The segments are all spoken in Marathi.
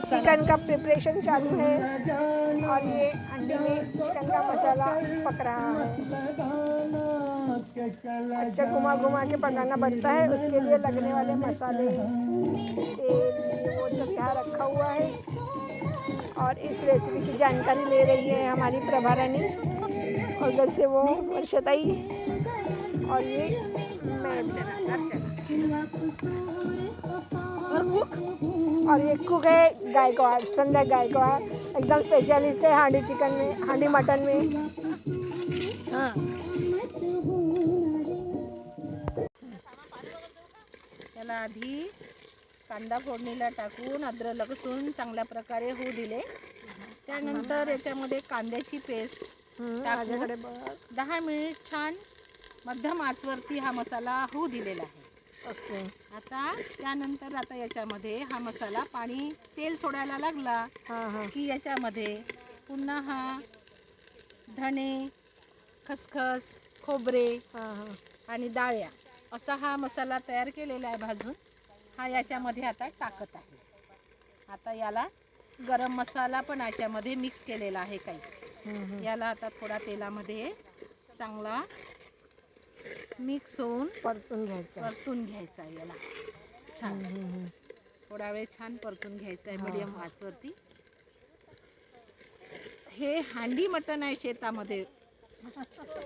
चिकन का प्रिपरेशन चालू है। और ये अंडे में चिकन का मसाला पक रहा है। अच्छा घुमा घुमा के पकाना पड़ता है। उसके लिए लगने वाले मसाले, तेल, वो सब यहाँ रखा हुआ है। और इस रेसिपी की जानकारी ले रही है हमारी प्रभा रानी। और उधर से वो वर्षताई। और ये मैं और ये कुक है गायकवाड़ संध्या गायकवाड़ एकदम स्पेशलिस्ट है हांडी चिकन में हांडी मटन में। त्याला आधी कांदा फोडणीला टाकून अद्रक लसूण चांगल्या प्रकारे होऊ दिले. त्यानंतर याच्यामध्ये कांद्याची पेस्ट हम्म, टाकू. माझ्याकडे बघ. दहा मिनिट छान मध्यम आचवरती हा मसाला होऊ दिलेला आहे. ओके. आता त्यानंतर आता याच्यामध्ये हा मसाला पाणी तेल सोडायला लागला हां हां. की याच्यामध्ये पुन्हा हा धणे खसखस खोबरे हां हां. आणि डाळ्या असा हा मसाला तयार केलेला आहे भाजून. हा याच्यामध्ये आता टाकत आहे. आता याला गरम मसाला पण याच्यामध्ये मिक्स केलेला आहे काही. हम्म, हम्म. याला आता थोडा तेलामध्ये चांगला मिक्स होऊन परतून घ्यायचं परतून घ्यायचा आहे याला. छान. थोडा वेळ छान परतून घ्यायचा आहे मीडियम. आचवरती हे हांडी मटण आहे शेतामध्ये.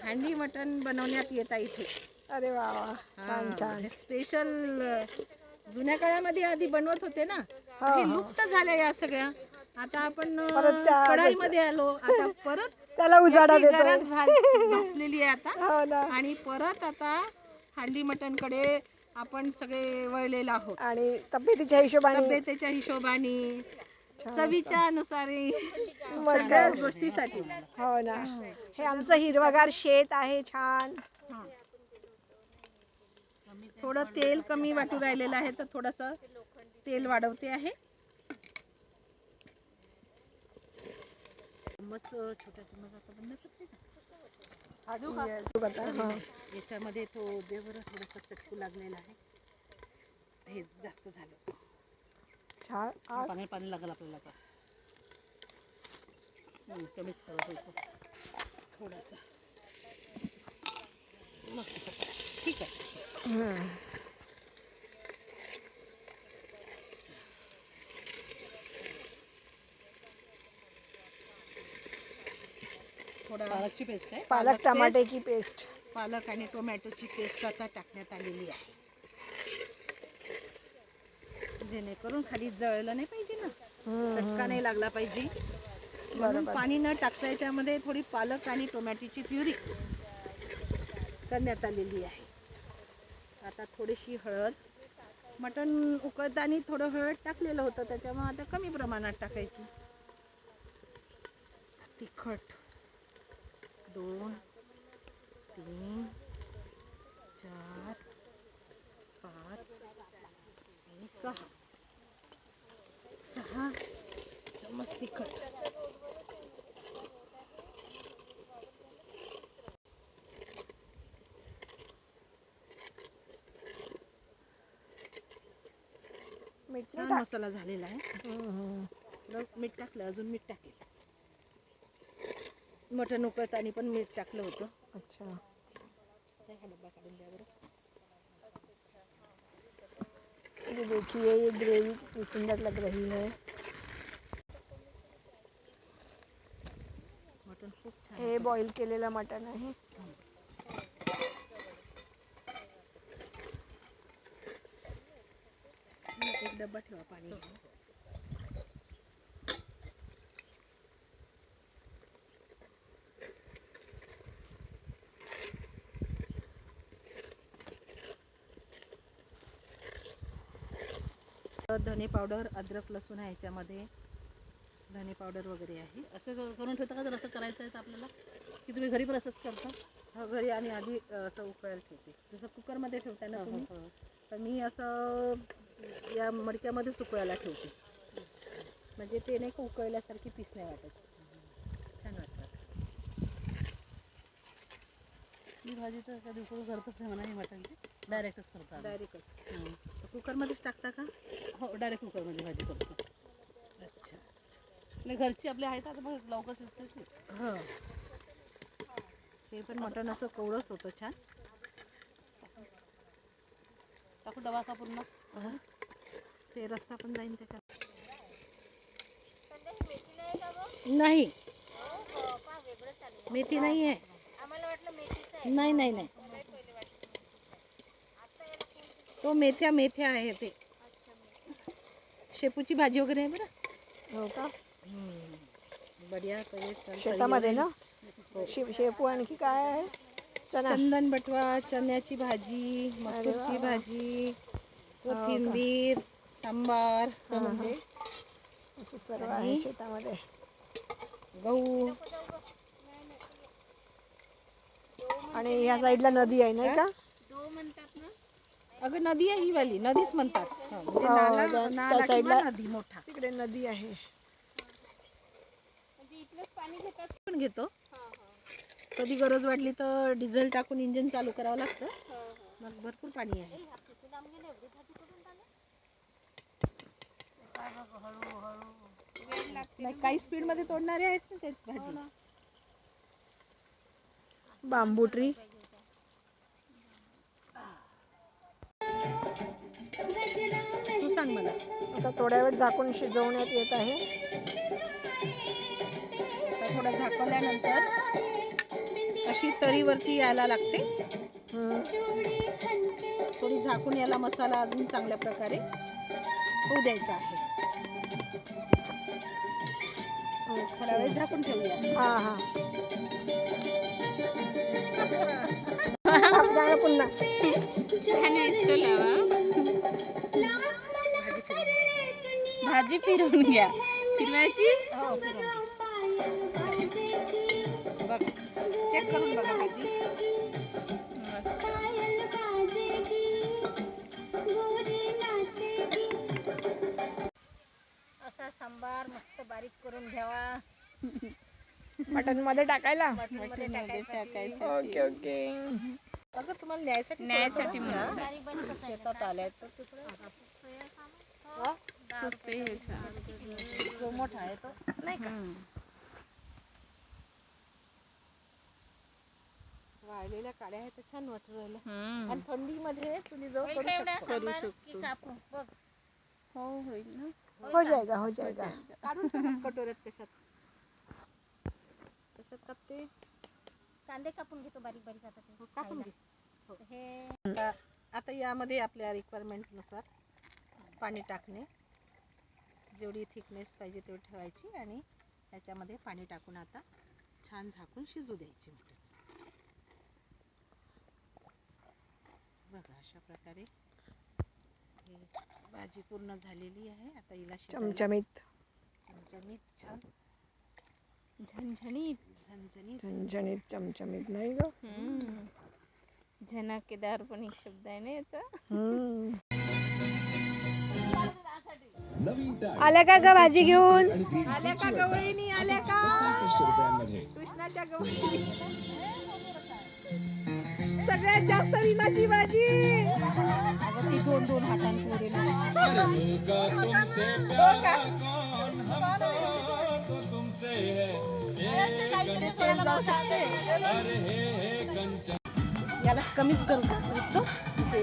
हांडी मटण बनवण्यात येत आहे इथे. अरे वा वा. छान छान. स्पेशल जुन्या काळामध्ये आधी बनवत होते ना? हो, हे हो. लुप्त झाल्या या सगळ्या. आता आपण परत त्या- कढाईमध्ये आलो. आता परत त्याला उजाडा याची देतो. गरज भास- भासलेली आहे आता. हो ना. आणि परत आता हांडी मटणकडे आपण सगळे वळलेलो आहोत. आणि तब्येतीच्या हिशोबाने. तब्येतीच्या हिशोबाने छान. चवीच्या मग काय? गोष्टीसाठी. हो ना. हे आमचं हिरवगार शेत आहे छान. हा. थोडं तेल कमी वाटू राहिलेलं आहे तर थोडस तेल वाढवते आहे. चम्मच छोट्या चम्मच आता बंद करते का? हा. याच्यामध्ये तो देवर थोडस चटकू लागलेला आहे. हे जास्त झालं. छान. पाणी पाणी लागेल आपल्याला आता. कमीच करा थोडंसं. थोडंसं. ठीक आहे. पालकची पेस्ट आहे. पालक टमाट्याची पेस्ट. पालक आणि टोमॅटोची पेस्ट आता टाकण्यात आलेली आहे. जेणेकरून खाली जळलं नाही पाहिजे ना. चटका नाही लागला पाहिजे. म्हणून. पाणी न टाकता याच्यामध्ये थोडी पालक आणि टोमॅटोची प्युरी करण्यात आलेली आहे. आता थोडीशी हळद. मटण उकळताना थोडं हळद टाकलेलं होतं त्याच्यामुळे आता कमी प्रमाणात टाकायची. तिखट. दोन तीन चार पाच आणि सहा. सहा. चम्मच तिखट छान मसाला झालेला आहे. मीठ टाकलं अजून मीठ टाकेल. मटण उकळताना पण मीठ टाकलं होतं. अच्छा. हा ये देखिए ये ग्रेवी कितनी सुंदर लग रही है। मटण खूप छान हे बॉईल केलेलं मटण आहे. एक डब्बा ठेवा पाणी धने पावडर अद्रक लसूण आहे याच्यामध्ये. धने पावडर वगैरे आहे. असं करून ठेवता का? जर असं करायचं आहे तर आपल्याला? की तुम्ही घरी पण असंच करता? हा, घरी आणि आधी असं उकळायला ठेवते. जसं कुकरमध्ये ठेवता ना तुम्ही? हो, हो. तर मी असं या मडक्यामध्ये सुकवायला ठेवते. म्हणजे ते नाही का उकळल्यासारखी पीस नाही वाटत. छान वाटतात. मी भाजी तर कधी उकळून करतच नाही म्हणा ही. मटणची डायरेक्टच करता. आम्ही. डायरेक्टच हं. कुकरमध्येच टाकता का? हो डायरेक्ट कुकरमध्ये भाजी करतो. आपल्या घरची आपले आहेत आता बघ लवकर शिजतेच नाही. हो. हे पण मटण असं कोवळंच होतं छान. टाकू डबा का पूर्ण. ते रस्सा पण जाईल त्याच्यात. नाही. मेथी नाही आहे. नाही नाही नाही. तो मेथ्या मेथ्या आहे ते. शेपूची भाजी वगैरे आहे बरं? हो का? बढिया शेतामध्ये ना? हो. शे- शेपू आणखी काय आहे? चना चंदन बटवा चण्याची भाजी मसूरची वा. भाजी कोथिंबीर सांबार हा, हा. म्हणजे. असं सर्व आहे आणि- शेतामध्ये. गहू. आणि ह्या साईडला नदी आहे नाही का? अगं नदी आहे ही वाली नदीच म्हणतात. हो, म्हणजे हो, नाला त्या- त्या नाला किंवा साईडला- नदी मोठा. तिकडे नदी आहे. पण घेतो. कधी गरज वाटली तर डिझेल टाकून इंजिन चालू करावं लागतं. मग भरपूर पाणी आहे. नाही काही स्पीडमध्ये तोडणारे आहेत ना त्यात भाजी. बांबू ट्री आता थोड्या वेळ झाकून शिजवण्यात येत आहे. आता थोडं झाकवल्यानंतर अशी तरीवरती यायला लागते. थोडी झाकून याला मसाला अजून चांगल्या प्रकारे होऊ द्यायचा आहे. थोडा वेळ झाकून ठेवूया. हा हा. पुन्हा. भाजी फिरवून घ्या. फिरवायची? हो. बघा चेक करून बघा भाजी असा सांबार मस्त बारीक करून घ्यावा. मटनमध्ये टाकायला ओके ओके. अगं तुम्हाला न्यायसाठी न्यायसाठी? शेतात आल्या तर तिकडे सुचते हे जो मोठा आहे तो नाही का. वाळलेल्या काड्या आहेत तर छान वाटू राहिल्या. आणि थंडीमध्ये चुलीजवळ होईल करू शकतो. करू शकतो. कापू बघ. हो होईल ना? हो जाएगा हो जाएगा काढून टाका कटोऱ्यात कशात. कशात कापते? कांदे कापून घेतो बारीक बारीक आता ते हो, कापून घे. हे. आता आता यामध्ये आपल्या रिक्वायरमेंटनुसार पाणी टाकणे. जेवढी थिकनेस पाहिजे तेवढी ठेवायची आणि त्याच्यामध्ये पाणी टाकून आता छान झाकून शिजू द्यायची मटण बघा अशा प्रकारे ही भाजी पूर्ण झालेली आहे. आता हिला चमचमीत. चमचमीत छान. झणझणीत. झणझणीत. झणझणीत चमचमीत नाही ग. झणकेदार पण एक शब्द आहे ना याचा. आल्या का ग भाजी घेऊन? आल्या का गवळीनी आल्या का? सहासष्ट रुपयांमध्ये. कृष्णाच्या गवळी. सगळ्यात जास्त विमाची भाजी. ती दोन दोन हातांनी पुढे याला कमीच करू का? दिसतो इथे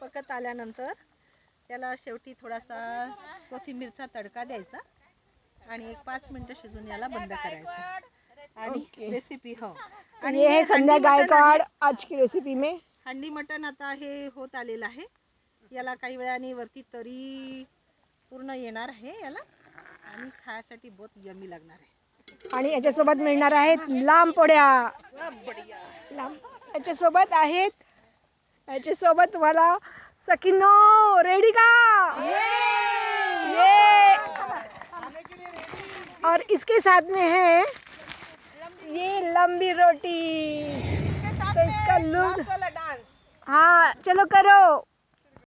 पकत आल्यानंतर त्याला शेवटी थोडासा कोथिंबीरचा तडका द्यायचा आणि एक पाच मिनिटं शिजून याला बंद करायचं. आणि. रेसिपी हो. आणि है संध्या गायकवाड. आज की रेसिपी में? हंडी मटण आता हे होत आलेलं आहे. याला काही वेळाने वरती तरी पूर्ण येणार आहे याला. आणि खाण्यासाठी बहुत यमी लागणार आहे. आणि याच्यासोबत मिळणार आहेत लांब पोळ्या. लांब. याच्यासोबत आहेत याच्यासोबत तुम्हाला सकिनो रेडी का? ये! और इसके साथ में है ये लंबी रोटी। तो इसका लुक हाँ चलो करो।